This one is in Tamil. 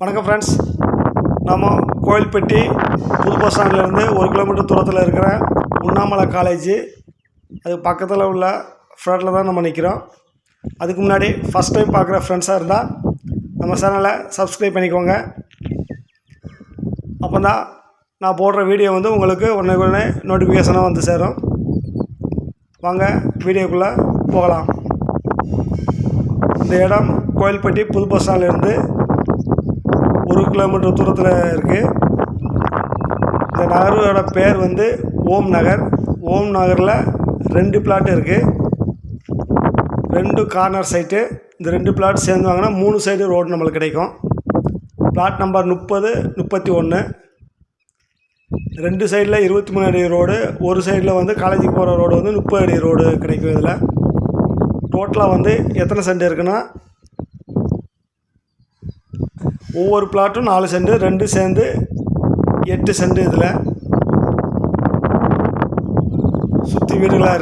வணக்கம் ஃப்ரெண்ட்ஸ் நம்ம கோயில்பட்டி புது பஸ் ஸ்டாண்ட்லேருந்து ஒரு கிலோமீட்டர் தூரத்தில் இருக்கிற உண்ணாமலை காலேஜ் அது பக்கத்தில் உள்ள ஃப்ளாட்டில் தான் நம்ம நிற்கிறோம் அதுக்கு முன்னாடி ஃபஸ்ட் டைம் பார்க்குற ஃப்ரெண்ட்ஸாக இருந்தால் நம்ம சேனலை சப்ஸ்கிரைப் பண்ணிக்கோங்க. அப்போ தான் நான் போடுற வீடியோ வந்து உங்களுக்கு உடனே உடனே நோட்டிஃபிகேஷனாக வந்து சேரும். வாங்க வீடியோக்குள்ளே போகலாம். இந்த இடம் கோயில்பட்டி புது பஸ் ஸ்டாண்ட்லேருந்து ஒரு கிலோமீட்டர் தூரத்தில் இருக்குது இந்த நகரோட பேர் வந்து ஓம் நகர். ஓம் நகரில் ரெண்டு பிளாட் இருக்குது ரெண்டு கார்னர் சைட்டு இந்த ரெண்டு பிளாட் சேர்ந்து வாங்கினா மூணு சைடு ரோடு நம்மளுக்கு கிடைக்கும். பிளாட் நம்பர் முப்பது முப்பத்தி ஒன்று ரெண்டு சைடில் இருபத்தி மூணு அடி ரோடு ஒரு சைடில் வந்து காலேஜுக்கு போகிற ரோடு வந்து முப்பது அடி ரோடு கிடைக்கும் இதில். டோட்டலாக வந்து எத்தனை சென்ட் இருக்குன்னா ஒவ்வொரு பிளாட்டும் நாலு சென்ட் ரெண்டு சேர்ந்து எட்டு சென்ட் இதில். சுற்றி வீடுகளாக இருக்குது